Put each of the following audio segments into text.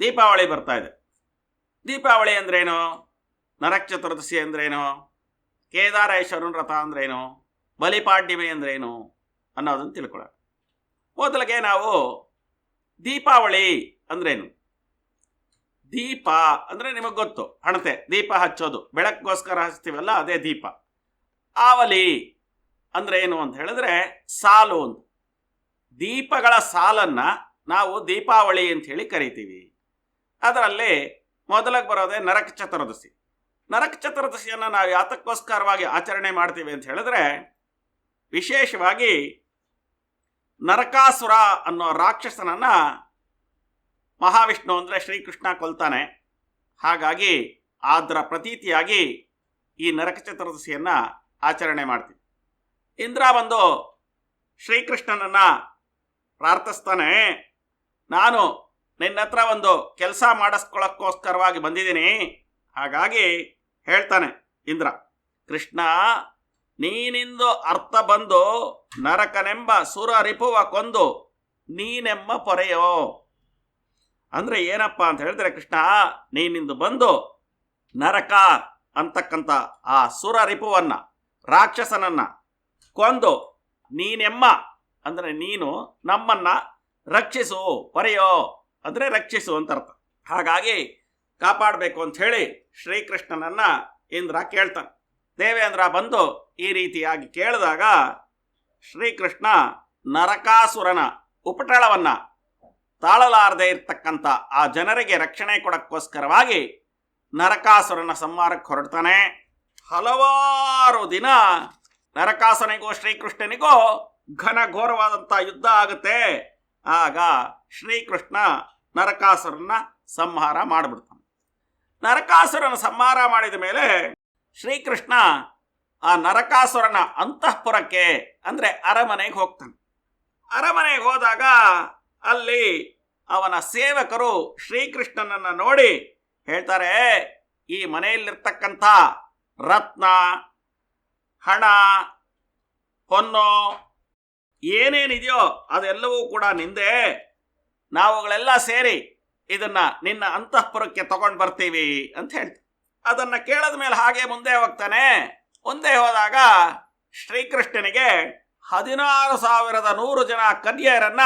ದೀಪಾವಳಿ ಬರ್ತಾ ಇದೆ. ದೀಪಾವಳಿ ಅಂದ್ರೇನು? ನರಕ ಚತುರ್ದಶಿ ಅಂದ್ರೇನು? ಕೇದಾರೇಶ್ವರನ ರಥ ಅಂದ್ರೇನು? ಬಲಿಪಾಡ್ಯಮಿ ಅಂದ್ರೇನು? ಅನ್ನೋದನ್ನು ತಿಳ್ಕೊಳ್ಳೋಣ. ಮೊದಲಿಗೆ ನಾವು ದೀಪಾವಳಿ ಅಂದ್ರೇನು? ದೀಪ ಅಂದರೆ ನಿಮಗೆ ಗೊತ್ತು ಹಣತೆ ದೀಪ ಹಚ್ಚೋದು. ಬೆಳಕಿಗೋಸ್ಕರ ಹಚ್ತೀವಲ್ಲ, ಅದೇ ದೀಪ. ಆವಲಿ ಅಂದ್ರೆ ಏನು ಅಂತ ಹೇಳಿದ್ರೆ ಸಾಲು ಅಂತ. ದೀಪಗಳ ಸಾಲನ್ನ ನಾವು ದೀಪಾವಳಿ ಅಂತ ಹೇಳಿ ಕರಿತೀವಿ. ಅದರಲ್ಲಿ ಮೊದಲಿಗೆ ಬರೋದೇ ನರಕ ಚತುರ್ದಶಿ. ನರಕ ಚತುರ್ದಶಿಯನ್ನು ನಾವು ಯಾತಕ್ಕೋಸ್ಕರವಾಗಿ ಆಚರಣೆ ಮಾಡ್ತೀವಿ ಅಂತ ಹೇಳಿದ್ರೆ ವಿಶೇಷವಾಗಿ ನರಕಾಸುರ ಅನ್ನೋ ರಾಕ್ಷಸನನ್ನ ಮಹಾವಿಷ್ಣು ಅಂದರೆ ಶ್ರೀಕೃಷ್ಣ ಕೊಲ್ತಾನೆ. ಹಾಗಾಗಿ ಅದರ ಪ್ರತೀತಿಯಾಗಿ ಈ ನರಕ ಚತುರ್ದಶಿಯನ್ನು ಆಚರಣೆ ಮಾಡ್ತೀವಿ. ಇಂದ್ರ ಬಂದು ಶ್ರೀಕೃಷ್ಣನನ್ನು ಪ್ರಾರ್ಥಿಸ್ತಾನೆ. ನಾನು ನಿನ್ನ ಹತ್ರ ಒಂದು ಕೆಲಸ ಮಾಡಿಸ್ಕೊಳ್ಳೋಕ್ಕೋಸ್ಕರವಾಗಿ ಬಂದಿದ್ದೀನಿ. ಹಾಗಾಗಿ ಹೇಳ್ತಾನೆ ಇಂದ್ರ, ಕೃಷ್ಣ, ನೀನಿಂದು ಅರ್ಥ ಬಂದು ನರಕನೆಂಬ ಸುರ ರಿಪುವ ಕೊಂದು ನೀನೆಂಬ ಪೊರೆಯೋ. ಅಂದರೆ ಏನಪ್ಪ ಅಂತ ಹೇಳಿದ್ರೆ ಕೃಷ್ಣ, ನೀನಿಂದು ಬಂದು ನರಕ ಅಂತಕ್ಕಂಥ ಆ ಸುರ ರಿಪುವನ್ನು, ರಾಕ್ಷಸನನ್ನು ಕೊಂದು ನೀನೆಮ್ಮ, ಅಂದರೆ ನೀನು ನಮ್ಮನ್ನ ರಕ್ಷಿಸು, ಪರೆಯೋ ಅಂದರೆ ರಕ್ಷಿಸು ಅಂತ ಅರ್ಥ. ಹಾಗಾಗಿ ಕಾಪಾಡಬೇಕು ಅಂತ ಹೇಳಿ ಶ್ರೀಕೃಷ್ಣನನ್ನು ಇಂದ್ರ ಕೇಳ್ತಾನೆ. ದೇವೇಂದ್ರ ಬಂದು ಈ ರೀತಿಯಾಗಿ ಕೇಳಿದಾಗ ಶ್ರೀಕೃಷ್ಣ ನರಕಾಸುರನ ಉಪಟಳವನ್ನು ತಾಳಲಾರದೆ ಇರ್ತಕ್ಕಂಥ ಆ ಜನರಿಗೆ ರಕ್ಷಣೆ ಕೊಡಕ್ಕೋಸ್ಕರವಾಗಿ ನರಕಾಸುರನ ಸಂಹಾರಕ್ಕೆ ಹೊರಡ್ತಾನೆ. ಹಲವಾರು ದಿನ ನರಕಾಸುರನಿಗೂ ಶ್ರೀಕೃಷ್ಣನಿಗೂ ಘನ ಘೋರವಾದಂಥ ಯುದ್ಧ ಆಗುತ್ತೆ. ಆಗ ಶ್ರೀಕೃಷ್ಣ ನರಕಾಸುರನ ಸಂಹಾರ ಮಾಡಿಬಿಡ್ತಾನೆ. ನರಕಾಸುರನ ಸಂಹಾರ ಮಾಡಿದ ಮೇಲೆ ಶ್ರೀಕೃಷ್ಣ ಆ ನರಕಾಸುರನ ಅಂತಃಪುರಕ್ಕೆ ಅಂದರೆ ಅರಮನೆಗೆ ಹೋಗ್ತಾನೆ. ಅರಮನೆಗೆ ಹೋದಾಗ ಅಲ್ಲಿ ಅವನ ಸೇವಕರು ಶ್ರೀಕೃಷ್ಣನನ್ನು ನೋಡಿ ಹೇಳ್ತಾರೆ, ಈ ಮನೆಯಲ್ಲಿರ್ತಕ್ಕಂಥ ರತ್ನ, ಹಣ, ಹೊನ್ನು ಏನೇನಿದೆಯೋ ಅದೆಲ್ಲವೂ ಕೂಡ ನಿಂದೆ. ನಾವುಗಳೆಲ್ಲ ಸೇರಿ ಇದನ್ನ ನಿನ್ನ ಅಂತಃಪುರಕ್ಕೆ ತಗೊಂಡು ಬರ್ತೀವಿ ಅಂತ ಹೇಳ್ತಾರೆ ಅದನ್ನ ಕೇಳದ ಮೇಲೆ ಹಾಗೆ ಮುಂದೆ ಹೋಗ್ತಾನೆ. ಮುಂದೆ ಹೋದಾಗ ಶ್ರೀಕೃಷ್ಣನಿಗೆ ಹದಿನಾರು ಸಾವಿರದ ನೂರು ಜನ ಕನ್ಯೆಯರನ್ನ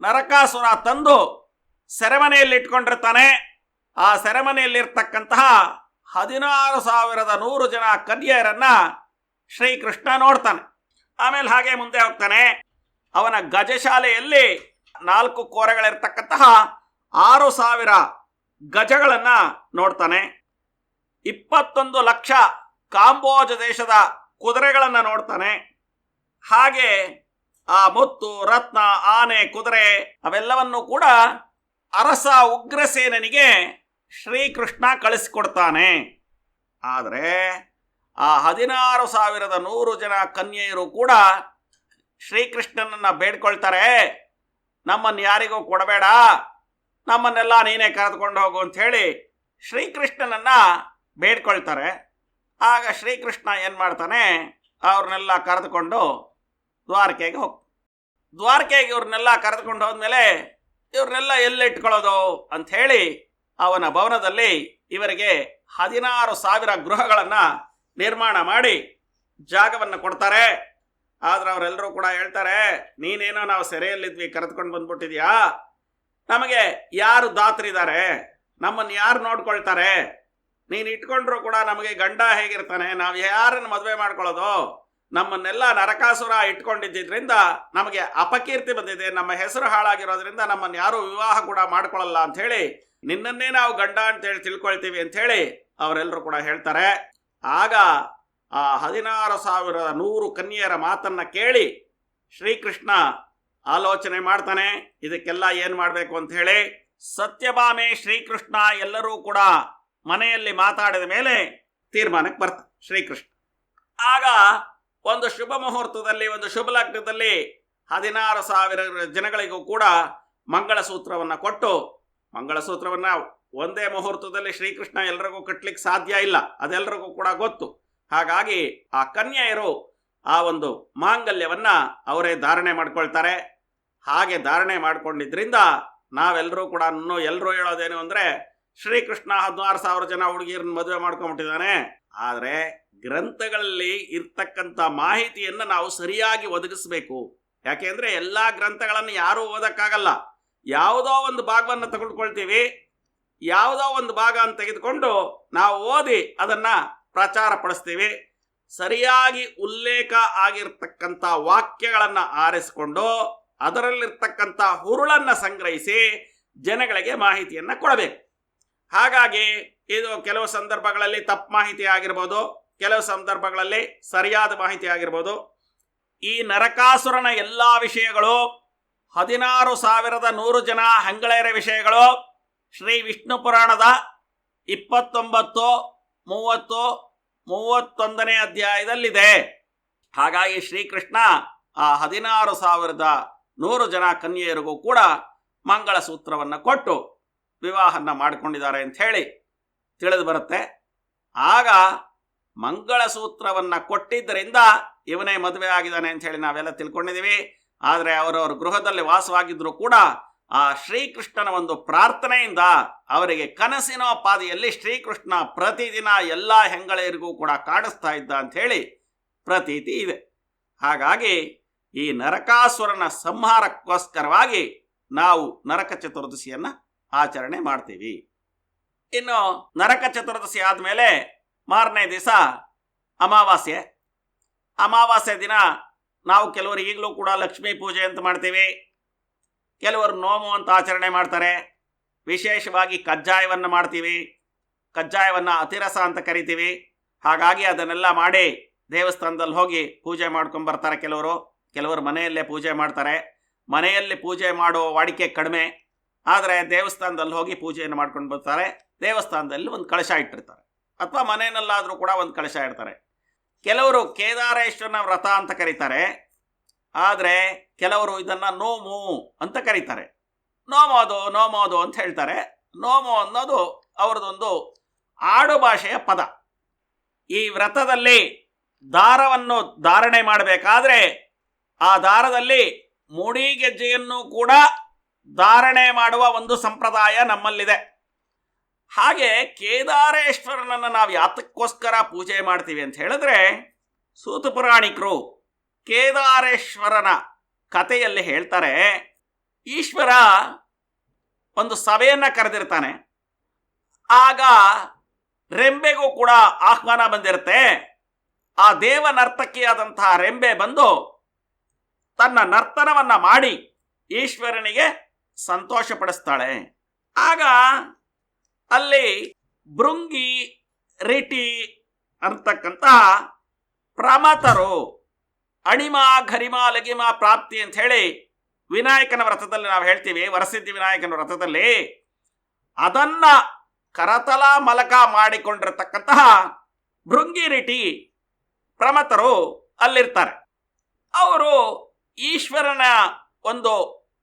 ನರಕಾಸುರ ತಂದು ಸೆರೆಮನೆಯಲ್ಲಿ ಇಟ್ಕೊಂಡಿರ್ತಾನೆ. ಆ ಸೆರೆಮನೆಯಲ್ಲಿರ್ತಕ್ಕಂತಹ ಹದಿನಾರು ಸಾವಿರದ ನೂರು ಜನ ಕನ್ಯೆಯರನ್ನ ಶ್ರೀಕೃಷ್ಣ ನೋಡ್ತಾನೆ. ಆಮೇಲೆ ಹಾಗೆ ಮುಂದೆ ಹೋಗ್ತಾನೆ. ಅವನ ಗಜಶಾಲೆಯಲ್ಲಿ ನಾಲ್ಕು ಕೋರೆಗಳಿರ್ತಕ್ಕಂತಹ ಆರು ಸಾವಿರ ಗಜಗಳನ್ನ ನೋಡ್ತಾನೆ. ಇಪ್ಪತ್ತೊಂದು ಲಕ್ಷ ಕಾಂಬೋಜ ದೇಶದ ಕುದುರೆಗಳನ್ನು ನೋಡ್ತಾನೆ. ಹಾಗೆ ಆ ಮುತ್ತು, ರತ್ನ, ಆನೆ, ಕುದುರೆ ಅವೆಲ್ಲವನ್ನು ಕೂಡ ಅರಸ ಉಗ್ರಸೇನನಿಗೆ ಶ್ರೀಕೃಷ್ಣ ಕಳಿಸಿಕೊಡ್ತಾನೆ. ಆದರೆ ಆ ಹದಿನಾರು ಸಾವಿರದ ನೂರು ಜನ ಕನ್ಯೆಯರು ಕೂಡ ಶ್ರೀಕೃಷ್ಣನನ್ನ ಬೇಡ್ಕೊಳ್ತಾರೆ. ನಮ್ಮನ್ನು ಯಾರಿಗೂ ಕೊಡಬೇಡ. ನಮ್ಮನ್ನೆಲ್ಲ ನೀನೇ ಕರೆದುಕೊಂಡು ಹೋಗು ಅಂತ ಹೇಳಿ ಶ್ರೀಕೃಷ್ಣನನ್ನ ಬೇಡ್ಕೊಳ್ತಾರೆ. ಆಗ ಶ್ರೀಕೃಷ್ಣ ಏನು ಮಾಡ್ತಾನೆ? ಅವ್ರನ್ನೆಲ್ಲ ಕರೆದುಕೊಂಡು ದ್ವಾರಕೆಗೆ ಹೋಗ್. ದ್ವಾರಕೆಗೆ ಇವ್ರನ್ನೆಲ್ಲ ಕರೆದುಕೊಂಡು ಹೋದ್ಮೇಲೆ ಇವ್ರನ್ನೆಲ್ಲ ಎಲ್ಲಿಟ್ಕೊಳ್ಳೋದು ಅಂತ ಹೇಳಿ ಅವನ ಭವನದಲ್ಲಿ ಇವರಿಗೆ ಹದಿನಾರು ಸಾವಿರ ಗೃಹಗಳನ್ನು ನಿರ್ಮಾಣ ಮಾಡಿ ಜಾಗವನ್ನು ಕೊಡ್ತಾರೆ. ಆದ್ರೆ ಅವರೆಲ್ಲರೂ ಕೂಡ ಹೇಳ್ತಾರೆ, ನೀನೇನೋ ನಾವು ಸೆರೆಯಲ್ಲಿದ್ವಿ, ಕರೆದುಕೊಂಡು ಬಂದ್ಬಿಟ್ಟಿದ್ಯಾ? ನಮಗೆ ಯಾರು ದಾತ್ರಿದ್ದಾರೆ? ನಮ್ಮನ್ನು ಯಾರು ನೋಡ್ಕೊಳ್ತಾರೆ? ನೀನು ಇಟ್ಕೊಂಡ್ರು ಕೂಡ ನಮಗೆ ಗಂಡ ಹೇಗಿರ್ತಾನೆ? ನಾವು ಯಾರನ್ನು ಮದುವೆ ಮಾಡ್ಕೊಳ್ಳೋದು? ನಮ್ಮನ್ನೆಲ್ಲ ನರಕಾಸುರ ಇಟ್ಕೊಂಡಿದ್ದರಿಂದ ನಮಗೆ ಅಪಕೀರ್ತಿ ಬಂದಿದೆ. ನಮ್ಮ ಹೆಸರು ಹಾಳಾಗಿರೋದ್ರಿಂದ ನಮ್ಮನ್ನು ಯಾರು ವಿವಾಹ ಕೂಡ ಮಾಡ್ಕೊಳ್ಳಲ್ಲ ಅಂತ ಹೇಳಿ ನಿನ್ನನ್ನೇ ನಾವು ಗಂಡ ಅಂತೇಳಿ ತಿಳ್ಕೊಳ್ತೀವಿ ಅಂತ ಹೇಳಿ ಅವರೆಲ್ಲರೂ ಕೂಡ ಹೇಳ್ತಾರೆ. ಆಗ ಆ ಹದಿನಾರು ಸಾವಿರದ ನೂರು ಕನ್ಯೆಯರ ಮಾತನ್ನ ಕೇಳಿ ಶ್ರೀಕೃಷ್ಣ ಆಲೋಚನೆ ಮಾಡ್ತಾನೆ, ಇದಕ್ಕೆಲ್ಲ ಏನು ಮಾಡಬೇಕು ಅಂತ ಹೇಳಿ ಸತ್ಯಭಾಮೆ ಶ್ರೀಕೃಷ್ಣ ಎಲ್ಲರೂ ಕೂಡ ಮನೆಯಲ್ಲಿ ಮಾತಾಡಿದ ಮೇಲೆ ತೀರ್ಮಾನಕ್ಕೆ ಬರ್ತ ಶ್ರೀಕೃಷ್ಣ. ಆಗ ಒಂದು ಶುಭ ಮುಹೂರ್ತದಲ್ಲಿ, ಒಂದು ಶುಭ ಲಗ್ನದಲ್ಲಿ ಹದಿನಾರು ಸಾವಿರ ಜನಗಳಿಗೂ ಕೂಡ ಮಂಗಳಸೂತ್ರವನ್ನು ಕೊಟ್ಟು, ಮಂಗಳಸೂತ್ರವನ್ನು ಒಂದೇ ಮುಹೂರ್ತದಲ್ಲಿ ಶ್ರೀಕೃಷ್ಣ ಎಲ್ರಿಗೂ ಕಟ್ಟಲಿಕ್ಕೆ ಸಾಧ್ಯ ಇಲ್ಲ. ಅದೆಲ್ಲರಿಗೂ ಕೂಡ ಗೊತ್ತು. ಹಾಗಾಗಿ ಆ ಕನ್ಯೆಯರು ಆ ಒಂದು ಮಾಂಗಲ್ಯವನ್ನ ಅವರೇ ಧಾರಣೆ ಮಾಡ್ಕೊಳ್ತಾರೆ. ಹಾಗೆ ಧಾರಣೆ ಮಾಡ್ಕೊಂಡಿದ್ರಿಂದ ನಾವೆಲ್ಲರೂ ಕೂಡ ಎಲ್ಲರೂ ಹೇಳೋದೇನು ಅಂದ್ರೆ ಶ್ರೀಕೃಷ್ಣ ಹದಿನಾರು ಸಾವಿರ ಜನ ಹುಡುಗಿಯರನ್ನ ಮದುವೆ ಮಾಡ್ಕೊಂಬಿಟ್ಟಿದ್ದಾನೆ. ಆದರೆ ಗ್ರಂಥಗಳಲ್ಲಿ ಇರ್ತಕ್ಕಂಥ ಮಾಹಿತಿಯನ್ನು ನಾವು ಸರಿಯಾಗಿ ಒದಗಿಸ್ಬೇಕು. ಯಾಕೆಂದ್ರೆ ಎಲ್ಲಾ ಗ್ರಂಥಗಳನ್ನು ಯಾರೂ ಓದಕ್ಕಾಗಲ್ಲ. ಯಾವುದೋ ಒಂದು ಭಾಗವನ್ನು ತೆಗೆದುಕೊಳ್ತೀವಿ. ಯಾವುದೋ ಒಂದು ಭಾಗ ಅಂತ ತೆಗೆದುಕೊಂಡು ನಾವು ಓದಿ ಅದನ್ನ ಪ್ರಚಾರ ಪಡಿಸ್ತೀವಿ. ಸರಿಯಾಗಿ ಉಲ್ಲೇಖ ಆಗಿರ್ತಕ್ಕಂಥ ವಾಕ್ಯಗಳನ್ನು ಆರಿಸಿಕೊಂಡು ಅದರಲ್ಲಿರ್ತಕ್ಕಂಥ ಹುರುಳನ್ನ ಸಂಗ್ರಹಿಸಿ ಜನಗಳಿಗೆ ಮಾಹಿತಿಯನ್ನ ಕೊಡಬೇಕು. ಹಾಗಾಗಿ ಇದು ಕೆಲವು ಸಂದರ್ಭಗಳಲ್ಲಿ ತಪ್ಪು ಮಾಹಿತಿ ಆಗಿರ್ಬೋದು, ಕೆಲವು ಸಂದರ್ಭಗಳಲ್ಲಿ ಸರಿಯಾದ ಮಾಹಿತಿ ಆಗಿರ್ಬೋದು. ಈ ನರಕಾಸುರನ ಎಲ್ಲ ವಿಷಯಗಳು ಹದಿನಾರು ಸಾವಿರದ ನೂರು ಜನ ಹಂಗಳೆಯರ ವಿಷಯಗಳು ಶ್ರೀ ವಿಷ್ಣು ಪುರಾಣದ ಇಪ್ಪತ್ತೊಂಬತ್ತು, ಮೂವತ್ತು, ಮೂವತ್ತೊಂದನೇ ಅಧ್ಯಾಯದಲ್ಲಿದೆ. ಹಾಗಾಗಿ ಶ್ರೀಕೃಷ್ಣ ಆ ಹದಿನಾರು ಸಾವಿರದ ನೂರು ಜನ ಕನ್ಯೆಯರಿಗೂ ಕೂಡ ಮಂಗಳ ಸೂತ್ರವನ್ನು ಕೊಟ್ಟು ವಿವಾಹನ ಮಾಡಿಕೊಂಡಿದ್ದಾರೆ ಅಂತ ಹೇಳಿ ತಿಳಿದು ಬರುತ್ತೆ. ಆಗ ಮಂಗಳಸೂತ್ರವನ್ನು ಕೊಟ್ಟಿದ್ದರಿಂದ ಇವನೇ ಮದುವೆ ಆಗಿದ್ದಾನೆ ಅಂತ ಹೇಳಿ ನಾವೆಲ್ಲ ತಿಳ್ಕೊಂಡಿದ್ದೀವಿ. ಆದರೆ ಅವರವರ ಗೃಹದಲ್ಲಿ ವಾಸವಾಗಿದ್ದರೂ ಕೂಡ ಆ ಶ್ರೀಕೃಷ್ಣನ ಒಂದು ಪ್ರಾರ್ಥನೆಯಿಂದ ಅವರಿಗೆ ಕನಸಿನ ಪಾದಿಯಲ್ಲಿ ಶ್ರೀಕೃಷ್ಣ ಪ್ರತಿದಿನ ಎಲ್ಲ ಹೆಂಗಳೆಯರಿಗೂ ಕೂಡ ಕಾಣಿಸ್ತಾ ಇದ್ದ ಅಂತ ಹೇಳಿ ಪ್ರತೀತಿ ಇದೆ. ಹಾಗಾಗಿ ಈ ನರಕಾಸುರನ ಸಂಹಾರಕ್ಕೋಸ್ಕರವಾಗಿ ನಾವು ನರಕ ಚತುರ್ದಶಿಯನ್ನು ಆಚರಣೆ ಮಾಡ್ತೀವಿ. ಇನ್ನು ನರಕ ಚತುರ್ದಶಿ ಆದಮೇಲೆ ಮಾರನೇ ದಿವಸ ಅಮಾವಾಸ್ಯೆ. ಅಮಾವಾಸ್ಯೆ ದಿನ ನಾವು ಕೆಲವರು ಈಗಲೂ ಕೂಡ ಲಕ್ಷ್ಮೀ ಪೂಜೆ ಅಂತ ಮಾಡ್ತೀವಿ. ಕೆಲವರು ನೋಮು ಅಂತ ಆಚರಣೆ ಮಾಡ್ತಾರೆ. ವಿಶೇಷವಾಗಿ ಕಜ್ಜಾಯವನ್ನು ಮಾಡ್ತೀವಿ. ಕಜ್ಜಾಯವನ್ನು ಅತಿರಸ ಅಂತ ಕರಿತೀವಿ. ಹಾಗಾಗಿ ಅದನ್ನೆಲ್ಲ ಮಾಡಿ ದೇವಸ್ಥಾನದಲ್ಲಿ ಹೋಗಿ ಪೂಜೆ ಮಾಡ್ಕೊಂಡು ಬರ್ತಾರೆ ಕೆಲವರು. ಕೆಲವರು ಮನೆಯಲ್ಲೇ ಪೂಜೆ ಮಾಡ್ತಾರೆ. ಮನೆಯಲ್ಲಿ ಪೂಜೆ ಮಾಡೋ ವಾಡಿಕೆ ಕಡಿಮೆ. ಆದರೆ ದೇವಸ್ಥಾನದಲ್ಲಿ ಹೋಗಿ ಪೂಜೆಯನ್ನು ಮಾಡ್ಕೊಂಡು ಬರ್ತಾರೆ. ದೇವಸ್ಥಾನದಲ್ಲಿ ಒಂದು ಕಳಶ ಇಟ್ಟಿರ್ತಾರೆ. ಅಥವಾ ಮನೆಯಲ್ಲಾದರೂ ಕೂಡ ಒಂದು ಕಳಶ ಇಡ್ತಾರೆ. ಕೆಲವರು ಕೇದಾರೇಶ್ವರನ ವ್ರತ ಅಂತ ಕರೀತಾರೆ. ಆದರೆ ಕೆಲವರು ಇದನ್ನು ನೋಮು ಅಂತ ಕರೀತಾರೆ. ನೋಮೋದು ನೋಮೋದು ಅಂತ ಹೇಳ್ತಾರೆ. ನೋಮು ಅನ್ನೋದು ಅವರದೊಂದು ಆಡು ಭಾಷೆಯ ಪದ. ಈ ವ್ರತದಲ್ಲಿ ದಾರವನ್ನು ಧಾರಣೆ ಮಾಡಬೇಕಾದ್ರೆ ಆ ದಾರದಲ್ಲಿ ಮೂಡಿಗೆಜ್ಜೆಯನ್ನು ಕೂಡ ಧಾರಣೆ ಮಾಡುವ ಒಂದು ಸಂಪ್ರದಾಯ ನಮ್ಮಲ್ಲಿದೆ. ಹಾಗೆ ಕೇದಾರೇಶ್ವರನನ್ನು ನಾವು ಯಾತಕ್ಕೋಸ್ಕರ ಪೂಜೆ ಮಾಡ್ತೀವಿ ಅಂತ ಹೇಳಿದ್ರೆ ಸೂತು ಪುರಾಣಿಕರು ಕೇದಾರೇಶ್ವರನ ಕಥೆಯಲ್ಲಿ ಹೇಳ್ತಾರೆ, ಈಶ್ವರ ಒಂದು ಸಭೆಯನ್ನು ಕರೆದಿರ್ತಾನೆ. ಆಗ ರೆಂಬೆಗೂ ಕೂಡ ಆಹ್ವಾನ ಬಂದಿರುತ್ತೆ. ಆ ದೇವ ನರ್ತಕಿಯಾದಂತಹ ರೆಂಬೆ ಬಂದು ತನ್ನ ನರ್ತನವನ್ನ ಮಾಡಿ ಈಶ್ವರನಿಗೆ ಸಂತೋಷಪಡಿಸ್ತಾಳೆ. ಆಗ ಅಲ್ಲಿ ಭೃಂಗಿ, ರಿಟಿ ಅಂತಕ್ಕಂತಹ ಪ್ರಮತರು ಅಣಿಮ ಘರಿಮ ಲಗಿಮ ಪ್ರಾಪ್ತಿ ಅಂತ ಹೇಳಿ ವಿನಾಯಕನ ವ್ರತದಲ್ಲಿ ನಾವು ಹೇಳ್ತೀವಿ, ವರಸಿದ್ಧಿ ವಿನಾಯಕನ ವ್ರತದಲ್ಲಿ. ಅದನ್ನ ಕರತಲ ಮಲಕ ಮಾಡಿಕೊಂಡಿರತಕ್ಕಂತಹ ಭೃಂಗಿರಿಟಿ ಪ್ರಮತರು ಅಲ್ಲಿರ್ತಾರೆ. ಅವರು ಈಶ್ವರನ ಒಂದು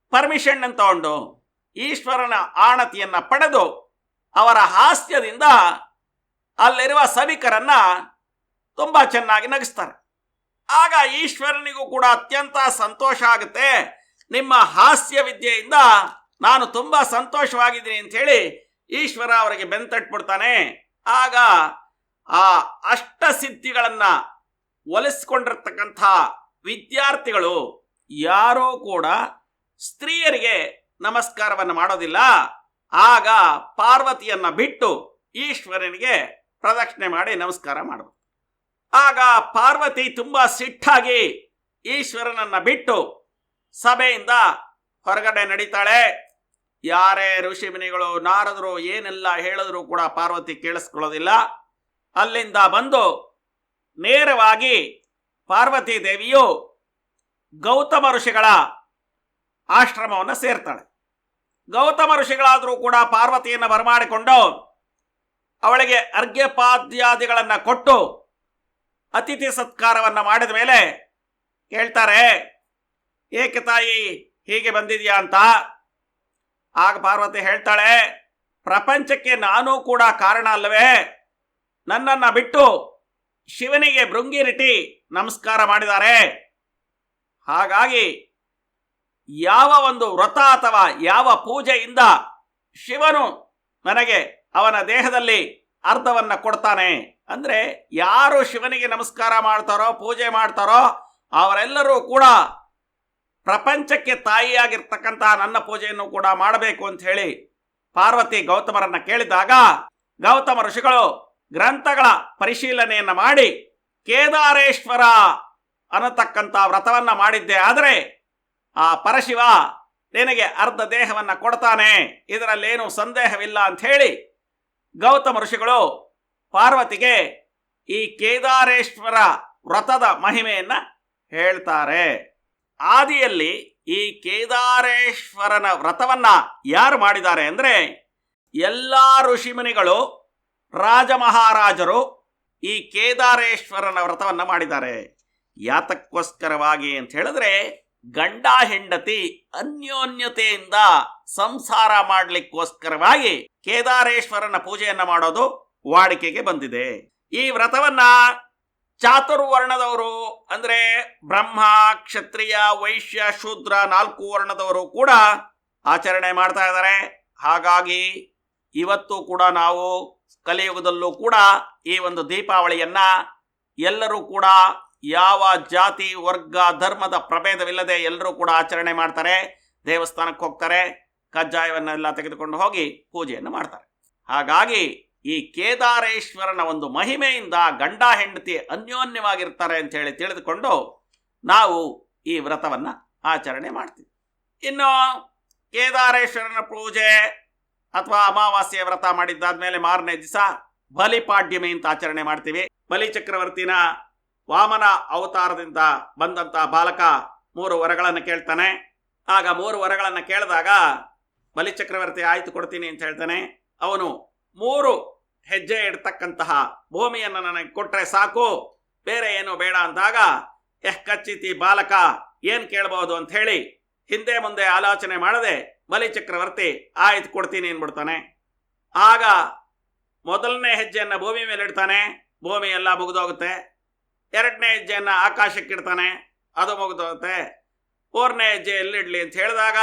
ಪರ್ಮಿಷನ್ ತಗೊಂಡು ಈಶ್ವರನ ಆಣತಿಯನ್ನ ಪಡೆದು ಅವರ ಹಾಸ್ಯದಿಂದ ಅಲ್ಲಿರುವ ಸಭಿಕರನ್ನ ತುಂಬಾ ಚೆನ್ನಾಗಿ ನಗಿಸ್ತಾರೆ. ಆಗ ಈಶ್ವರನಿಗೂ ಕೂಡ ಅತ್ಯಂತ ಸಂತೋಷ ಆಗುತ್ತೆ. ನಿಮ್ಮ ಹಾಸ್ಯ ವಿದ್ಯೆಯಿಂದ ನಾನು ತುಂಬ ಸಂತೋಷವಾಗಿದ್ದೀನಿ ಅಂತ ಹೇಳಿ ಈಶ್ವರ ಅವರಿಗೆ ಬೆಂತಟ್ಬಿಡ್ತಾನೆ ಆಗ ಆ ಅಷ್ಟಸಿದ್ಧಿಗಳನ್ನ ಒಲಿಸ್ಕೊಂಡಿರ್ತಕ್ಕಂಥ ವಿದ್ಯಾರ್ಥಿಗಳು ಯಾರೂ ಕೂಡ ಸ್ತ್ರೀಯರಿಗೆ ನಮಸ್ಕಾರವನ್ನು ಮಾಡೋದಿಲ್ಲ. ಆಗ ಪಾರ್ವತಿಯನ್ನ ಬಿಟ್ಟು ಈಶ್ವರನಿಗೆ ಪ್ರದಕ್ಷಿಣೆ ಮಾಡಿ ನಮಸ್ಕಾರ ಮಾಡಬೇಕು. ಆಗ ಪಾರ್ವತಿ ತುಂಬಾ ಸಿಟ್ಟಾಗಿ ಈಶ್ವರನನ್ನ ಬಿಟ್ಟು ಸಭೆಯಿಂದ ಹೊರಗಡೆ ನಡೀತಾಳೆ. ಯಾರೇ ಋಷಿಮುನಿಗಳು ನಾರದರು ಏನೆಲ್ಲ ಹೇಳಿದ್ರು ಕೂಡ ಪಾರ್ವತಿ ಕೇಳಿಸ್ಕೊಳ್ಳೋದಿಲ್ಲ. ಅಲ್ಲಿಂದ ಬಂದು ನೇರವಾಗಿ ಪಾರ್ವತಿ ದೇವಿಯು ಗೌತಮ ಋಷಿಗಳ ಆಶ್ರಮವನ್ನು ಸೇರ್ತಾಳೆ. ಗೌತಮ ಋಷಿಗಳಾದರೂ ಕೂಡ ಪಾರ್ವತಿಯನ್ನು ಬರಮಾಡಿಕೊಂಡು ಅವಳಿಗೆ ಅರ್ಘ್ಯಪಾದ್ಯಾದಿಗಳನ್ನು ಕೊಟ್ಟು ಅತಿಥಿ ಸತ್ಕಾರವನ್ನು ಮಾಡಿದ ಮೇಲೆ ಕೇಳ್ತಾರೆ, ಏಕೆ ತಾಯಿ ಹೀಗೆ ಬಂದಿದೆಯಾ ಅಂತ? ಆಗ ಪಾರ್ವತಿ ಹೇಳ್ತಾಳೆ, ಪ್ರಪಂಚಕ್ಕೆ ನಾನೂ ಕೂಡ ಕಾರಣ ಅಲ್ಲವೇ? ನನ್ನನ್ನು ಬಿಟ್ಟು ಶಿವನಿಗೆ ಭೃಂಗಿರಿಟಿ ನಮಸ್ಕಾರ ಮಾಡಿದ್ದಾರೆ. ಹಾಗಾಗಿ ಯಾವ ಒಂದು ವ್ರತ ಅಥವಾ ಯಾವ ಪೂಜೆಯಿಂದ ಶಿವನು ನನಗೆ ಅವನ ದೇಹದಲ್ಲಿ ಅರ್ಧವನ್ನು ಕೊಡ್ತಾನೆ? ಅಂದ್ರೆ ಯಾರು ಶಿವನಿಗೆ ನಮಸ್ಕಾರ ಮಾಡ್ತಾರೋ, ಪೂಜೆ ಮಾಡ್ತಾರೋ, ಅವರೆಲ್ಲರೂ ಕೂಡ ಪ್ರಪಂಚಕ್ಕೆ ತಾಯಿಯಾಗಿರ್ತಕ್ಕಂತಹ ನನ್ನ ಪೂಜೆಯನ್ನು ಕೂಡ ಮಾಡಬೇಕು ಅಂತ ಹೇಳಿ ಪಾರ್ವತಿ ಗೌತಮರನ್ನ ಕೇಳಿದಾಗ, ಗೌತಮ ಋಷಿಗಳು ಗ್ರಂಥಗಳ ಪರಿಶೀಲನೆಯನ್ನು ಮಾಡಿ ಕೇದಾರೇಶ್ವರ ಅನ್ನತಕ್ಕಂಥ ವ್ರತವನ್ನ ಮಾಡಿದ್ದೆ. ಆದರೆ ಆ ಪರಶಿವ ನಿನಗೆ ಅರ್ಧ ದೇಹವನ್ನು ಕೊಡ್ತಾನೆ ಇದರಲ್ಲೇನು ಸಂದೇಹವಿಲ್ಲ ಅಂತ ಹೇಳಿ ಗೌತಮ ಋಷಿಗಳು ಪಾರ್ವತಿಗೆ ಈ ಕೇದಾರೇಶ್ವರ ವ್ರತದ ಮಹಿಮೆಯನ್ನು ಹೇಳ್ತಾರೆ. ಆದಿಯಲ್ಲಿ ಈ ಕೇದಾರೇಶ್ವರನ ವ್ರತವನ್ನು ಯಾರು ಮಾಡಿದ್ದಾರೆ ಅಂದರೆ ಎಲ್ಲ ಋಷಿಮುನಿಗಳು ರಾಜ ಮಹಾರಾಜರು ಈ ಕೇದಾರೇಶ್ವರನ ವ್ರತವನ್ನು ಮಾಡಿದ್ದಾರೆ. ಯಾತಕ್ಕೋಸ್ಕರವಾಗಿ ಅಂತ ಹೇಳಿದ್ರೆ ಗಂಡ ಹೆಂಡತಿ ಅನ್ಯೋನ್ಯತೆಯಿಂದ ಸಂಸಾರ ಮಾಡಲಿಕ್ಕೋಸ್ಕರವಾಗಿ ಕೇದಾರೇಶ್ವರನ ಪೂಜೆಯನ್ನು ಮಾಡೋದು ವಾಡಿಕೆಗೆ ಬಂದಿದೆ. ಈ ವ್ರತವನ್ನ ಚಾತುರ್ವರ್ಣದವರು ಅಂದ್ರೆ ಬ್ರಹ್ಮ, ಕ್ಷತ್ರಿಯ, ವೈಶ್ಯ, ಶೂದ್ರ ನಾಲ್ಕು ವರ್ಣದವರು ಕೂಡ ಆಚರಣೆ ಮಾಡ್ತಾ ಇದ್ದಾರೆ. ಹಾಗಾಗಿ ಇವತ್ತು ಕೂಡ ನಾವು ಕಲಿಯುಗದಲ್ಲೂ ಕೂಡ ಈ ಒಂದು ದೀಪಾವಳಿಯನ್ನ ಎಲ್ಲರೂ ಕೂಡ ಯಾವ ಜಾತಿ, ವರ್ಗ, ಧರ್ಮದ ಪ್ರಭೇದವಿಲ್ಲದೆ ಎಲ್ಲರೂ ಕೂಡ ಆಚರಣೆ ಮಾಡ್ತಾರೆ. ದೇವಸ್ಥಾನಕ್ಕೆ ಹೋಗ್ತಾರೆ. ಕಜ್ಜಾಯವನ್ನೆಲ್ಲ ತೆಗೆದುಕೊಂಡು ಹೋಗಿ ಪೂಜೆಯನ್ನು ಮಾಡ್ತಾರೆ. ಹಾಗಾಗಿ ಈ ಕೇದಾರೇಶ್ವರನ ಒಂದು ಮಹಿಮೆಯಿಂದ ಗಂಡ ಹೆಂಡತಿ ಅನ್ಯೋನ್ಯವಾಗಿರ್ತಾರೆ ಅಂತ ಹೇಳಿ ತಿಳಿದುಕೊಂಡು ನಾವು ಈ ವ್ರತವನ್ನು ಆಚರಣೆ ಮಾಡ್ತೀವಿ. ಇನ್ನು ಕೇದಾರೇಶ್ವರನ ಪೂಜೆ ಅಥವಾ ಅಮಾವಾಸ್ಯೆ ವ್ರತ ಮಾಡಿದ್ದಾದ್ಮೇಲೆ ಮಾರನೇ ದಿವಸ ಬಲಿಪಾಡ್ಯಮಿ ಅಂತ ಆಚರಣೆ ಮಾಡ್ತೀವಿ. ಬಲಿ ಚಕ್ರವರ್ತಿನ ವಾಮನ ಅವತಾರದಿಂದ ಬಂದಂತ ಬಾಲಕ ಮೂರು ವರಗಳನ್ನು ಕೇಳ್ತಾನೆ. ಆಗ ಮೂರು ವರಗಳನ್ನು ಕೇಳಿದಾಗ ಬಲಿಚಕ್ರವರ್ತಿ ಆಯ್ತು ಕೊಡ್ತೀನಿ ಅಂತ ಹೇಳ್ತಾನೆ. ಅವನು ಮೂರು ಹೆಜ್ಜೆ ಇಡ್ತಕ್ಕಂತಹ ಭೂಮಿಯನ್ನು ನನಗೆ ಕೊಟ್ರೆ ಸಾಕು. ಬೇರೆ ಏನು ಬೇಡ ಅಂದಾಗ, ಎಹ್ ಕಚ್ಚಿತಿ ಬಾಲಕ, ಏನ್ ಕೇಳಬಹುದು ಅಂತ ಹೇಳಿ ಹಿಂದೆ ಮುಂದೆ ಆಲೋಚನೆ ಮಾಡದೆ ಬಲಿ ಚಕ್ರವರ್ತಿ ಆಯ್ತು ಕೊಡ್ತೀನಿ ಅಂದ್ಬಿಡ್ತಾನೆ. ಆಗ ಮೊದಲನೇ ಹೆಜ್ಜೆಯನ್ನ ಭೂಮಿ ಮೇಲೆ ಇಡ್ತಾನೆ. ಭೂಮಿ ಎಲ್ಲ ಮುಗಿದೋಗುತ್ತೆ. ಎರಡನೇ ಹೆಜ್ಜೆಯನ್ನ ಆಕಾಶಕ್ಕಿಡ್ತಾನೆ ಅದು ಮುಗಿದೋಗುತ್ತೆ. ಮೂರನೇ ಹೆಜ್ಜೆ ಎಲ್ಲಿಡ್ಲಿ ಅಂತ ಹೇಳಿದಾಗ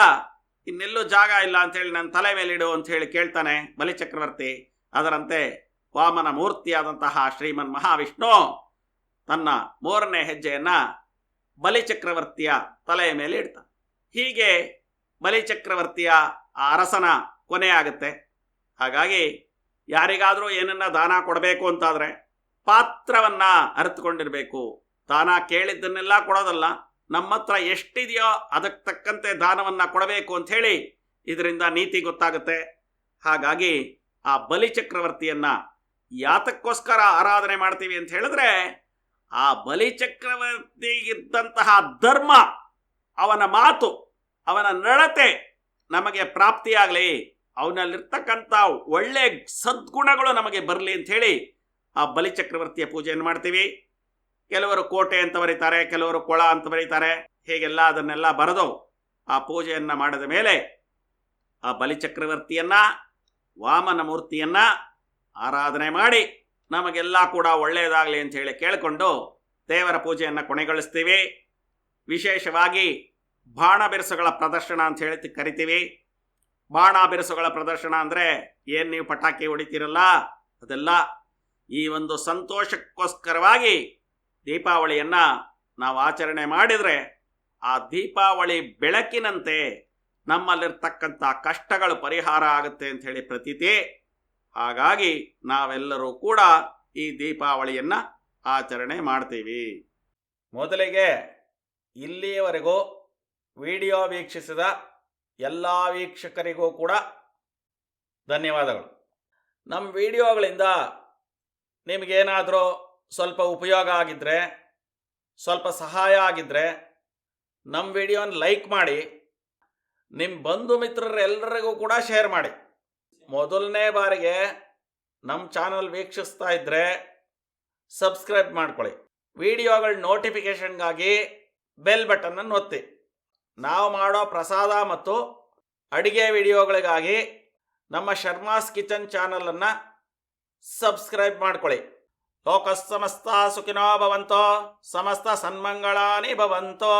ಇನ್ನೆಲ್ಲೂ ಜಾಗ ಇಲ್ಲ ಅಂತ ಹೇಳಿ ನನ್ನ ತಲೆ ಮೇಲೆ ಇಡು ಅಂತ ಹೇಳಿ ಕೇಳ್ತಾನೆ ಬಲಿಚಕ್ರವರ್ತಿ. ಅದರಂತೆ ವಾಮನ ಮೂರ್ತಿಯಾದಂತಹ ಶ್ರೀಮನ್ ಮಹಾವಿಷ್ಣು ತನ್ನ ಮೂರನೇ ಹೆಜ್ಜೆಯನ್ನ ಬಲಿಚಕ್ರವರ್ತಿಯ ತಲೆಯ ಮೇಲೆ ಇಡ್ತಾನೆ. ಹೀಗೆ ಬಲಿಚಕ್ರವರ್ತಿಯ ಆ ಅರಸನ ಕೊನೆಯಾಗುತ್ತೆ ಹಾಗಾಗಿ ಯಾರಿಗಾದರೂ ಏನನ್ನ ದಾನ ಕೊಡಬೇಕು ಅಂತಾದರೆ ಪಾತ್ರವನ್ನ ಅರಿತುಕೊಂಡಿರಬೇಕು. ದಾನ ಕೇಳಿದ್ದನ್ನೆಲ್ಲ ಕೊಡೋದಲ್ಲ. ನಮ್ಮ ಹತ್ರ ಎಷ್ಟಿದೆಯೋ ಅದಕ್ಕೆ ತಕ್ಕಂತೆ ದಾನವನ್ನು ಕೊಡಬೇಕು ಅಂತ ಹೇಳಿ ಇದರಿಂದ ನೀತಿ ಗೊತ್ತಾಗುತ್ತೆ. ಹಾಗಾಗಿ ಆ ಬಲಿ ಚಕ್ರವರ್ತಿಯನ್ನ ಯಾತಕ್ಕೋಸ್ಕರ ಆರಾಧನೆ ಮಾಡ್ತೀವಿ ಅಂತ ಹೇಳಿದ್ರೆ ಆ ಬಲಿ ಚಕ್ರವರ್ತಿಗಿದ್ದಂತಹ ಧರ್ಮ, ಅವನ ಮಾತು, ಅವನ ನಡತೆ ನಮಗೆ ಪ್ರಾಪ್ತಿಯಾಗಲಿ, ಅವನಲ್ಲಿರ್ತಕ್ಕಂಥ ಒಳ್ಳೆ ಸದ್ಗುಣಗಳು ನಮಗೆ ಬರಲಿ ಅಂತ ಹೇಳಿ ಆ ಬಲಿ ಚಕ್ರವರ್ತಿಯ ಪೂಜೆಯನ್ನು ಮಾಡ್ತೀವಿ. ಕೆಲವರು ಕೋಟೆ ಅಂತ ಬರೀತಾರೆ, ಕೆಲವರು ಕೊಳ ಅಂತ ಬರೀತಾರೆ, ಹೀಗೆಲ್ಲ ಅದನ್ನೆಲ್ಲ ಬರೆದು ಆ ಪೂಜೆಯನ್ನ ಮಾಡಿದ ಮೇಲೆ ಆ ಬಲಿ ಚಕ್ರವರ್ತಿಯನ್ನ ವಾಮನ ಮೂರ್ತಿಯನ್ನ ಆರಾಧನೆ ಮಾಡಿ, ನಮಗೆಲ್ಲ ಕೂಡ ಒಳ್ಳೆಯದಾಗಲಿ ಅಂತ ಹೇಳಿ ಕೇಳಿಕೊಂಡು ದೇವರ ಪೂಜೆಯನ್ನು ಕೊನೆಗೊಳಿಸ್ತೀವಿ. ವಿಶೇಷವಾಗಿ ಬಾಣ ಬಿರುಸುಗಳ ಪ್ರದರ್ಶನ ಅಂತ ಹೇಳಿ ಕರಿತೀವಿ. ಬಾಣ ಬಿರುಸುಗಳ ಪ್ರದರ್ಶನ ಅಂದರೆ ಏನು ನೀವು ಪಟಾಕಿ ಹೊಡಿತೀರಲ್ಲ ಅದೆಲ್ಲ ಈ ಒಂದು ಸಂತೋಷಕ್ಕೋಸ್ಕರವಾಗಿ ದೀಪಾವಳಿಯನ್ನ ನಾವು ಆಚರಣೆ ಮಾಡಿದರೆ ಆ ದೀಪಾವಳಿ ಬೆಳಕಿನಂತೆ ನಮ್ಮಲ್ಲಿರ್ತಕ್ಕಂಥ ಕಷ್ಟಗಳು ಪರಿಹಾರ ಆಗುತ್ತೆ ಅಂತ ಹೇಳಿ ಪ್ರತೀತಿ. ಹಾಗಾಗಿ ನಾವೆಲ್ಲರೂ ಕೂಡ ಈ ದೀಪಾವಳಿಯನ್ನು ಆಚರಣೆ ಮಾಡ್ತೀವಿ. ಮೊದಲಿಗೆ ಇಲ್ಲಿಯವರೆಗೂ ವಿಡಿಯೋ ವೀಕ್ಷಿಸಿದ ಎಲ್ಲ ವೀಕ್ಷಕರಿಗೂ ಕೂಡ ಧನ್ಯವಾದಗಳು. ನಮ್ಮ ವಿಡಿಯೋಗಳಿಂದ ನಿಮಗೇನಾದರೂ ಸ್ವಲ್ಪ ಉಪಯೋಗ ಆಗಿದ್ದರೆ ಸ್ವಲ್ಪ ಸಹಾಯ ಆಗಿದ್ದರೆ ನಮ್ಮ ವಿಡಿಯೋನ ಲೈಕ್ ಮಾಡಿ ನಿಮ್ಮ ಬಂಧು ಮಿತ್ರರೆಲ್ಲರಿಗೂ ಕೂಡ ಶೇರ್ ಮಾಡಿ. ಮೊದಲನೇ ಬಾರಿಗೆ ನಮ್ಮ ಚಾನಲ್ ವೀಕ್ಷಿಸ್ತಾ ಇದ್ದರೆ ಸಬ್ಸ್ಕ್ರೈಬ್ ಮಾಡ್ಕೊಳ್ಳಿ. ವಿಡಿಯೋಗಳ ನೋಟಿಫಿಕೇಷನ್ಗಾಗಿ ಬೆಲ್ ಬಟನ್ನನ್ನು ಒತ್ತಿ. ನಾವು ಮಾಡೋ ಪ್ರಸಾದ ಮತ್ತು ಅಡಿಗೆ ವಿಡಿಯೋಗಳಿಗಾಗಿ ನಮ್ಮ ಶರ್ಮಾಸ್ ಕಿಚನ್ ಚಾನಲನ್ನು ಸಬ್ಸ್ಕ್ರೈಬ್ ಮಾಡ್ಕೊಳ್ಳಿ. లోకస్సమస్తా సుఖినో భవంతో సమస్త సన్మంగళాని భవంతో.